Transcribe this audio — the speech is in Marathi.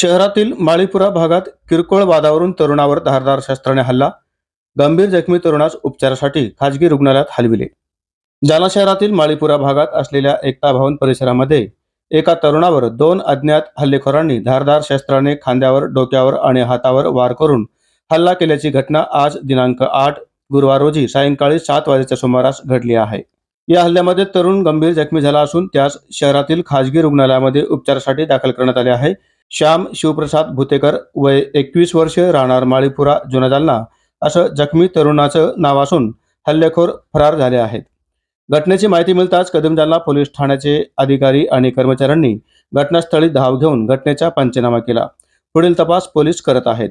शहरातील माळीपुरा भागात किरकोळ वादावरून तरुणावर धारदार शस्त्राने हल्ला गंभीर जखमी तरुणास उपचारासाठी खाजगी रुग्णालयात हलविले. जालना शहरातील माळीपुरा भागात असलेल्या एकता भवन परिसरामध्ये एका तरुणावर दोन अज्ञात हल्लेखोरांनी धारदार शस्त्राने खांद्यावर डोक्यावर आणि हातावर वार करून हल्ला केल्याची घटना आज दिनांक आठ गुरुवार रोजी सायंकाळी सात वाजेच्या सुमारास घडली आहे. या हल्ल्यामध्ये तरुण गंभीर जखमी झाला असून त्यास शहरातील खाजगी रुग्णालयामध्ये उपचारासाठी दाखल करण्यात आले आहे. श्याम शिवप्रसाद भुतेकर वय एकवीस वर्ष राहणार माळीपुरा जुना जालना असं जखमी तरुणाचं नाव असून हल्लेखोर फरार झाले आहेत. घटनेची माहिती मिळताच कदम जालना पोलीस ठाण्याचे अधिकारी आणि कर्मचाऱ्यांनी घटनास्थळी धाव घेऊन घटनेचा पंचनामा केला. पुढील तपास पोलीस करत आहेत.